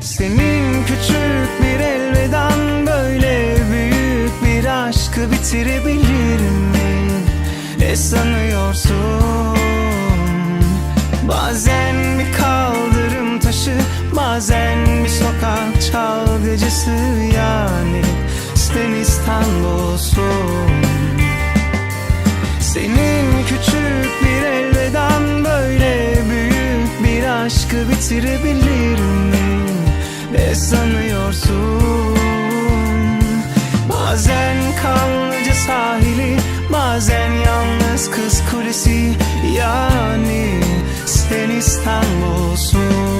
Senin küçük bir elveden böyle büyük bir aşkı bitirebilir mi? Ne sanıyorsun? Bazen bir kaldırım taşı Bazen bir sokak çalgıcısı yani Sen İstanbul'sun Senin küçük bir elveden böyle büyük bir aşkı bitirebilir mi? Sanıyorsun? Bazen kanlıca sahili Bazen yalnız kız kulesi Yani sen İstanbul'sun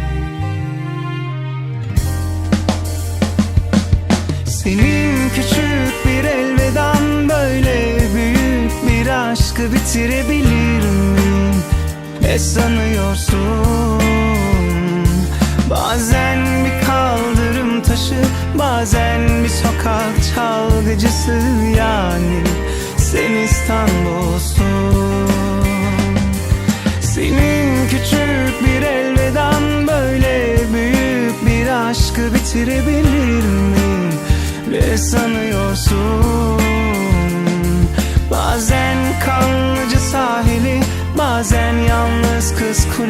aşkı bitirebilir mi? Ne sanıyorsun? Bazen bir kaldırım taşı Bazen bir sokak çalgıcısı yani Sen İstanbul'sun Senin küçük bir elveden böyle büyük bir aşkı bitirebilir mi? Ne sanıyorsun?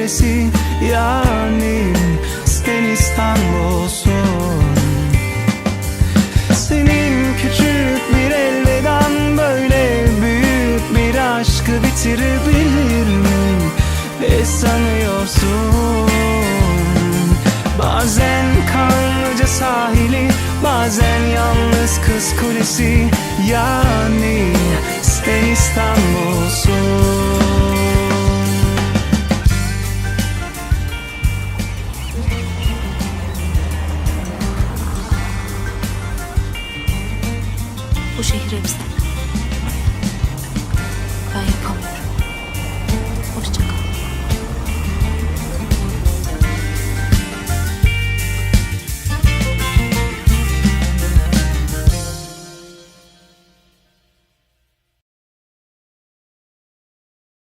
Kulesi Yani sen İstanbul'sun senin küçük bir elveden böyle büyük bir aşkı bitirebilir mi? Ne sanıyorsun? Bazen kanlıca sahili Bazen yalnız kız kulesi Yani sen İstanbul'sun bu şehir hep.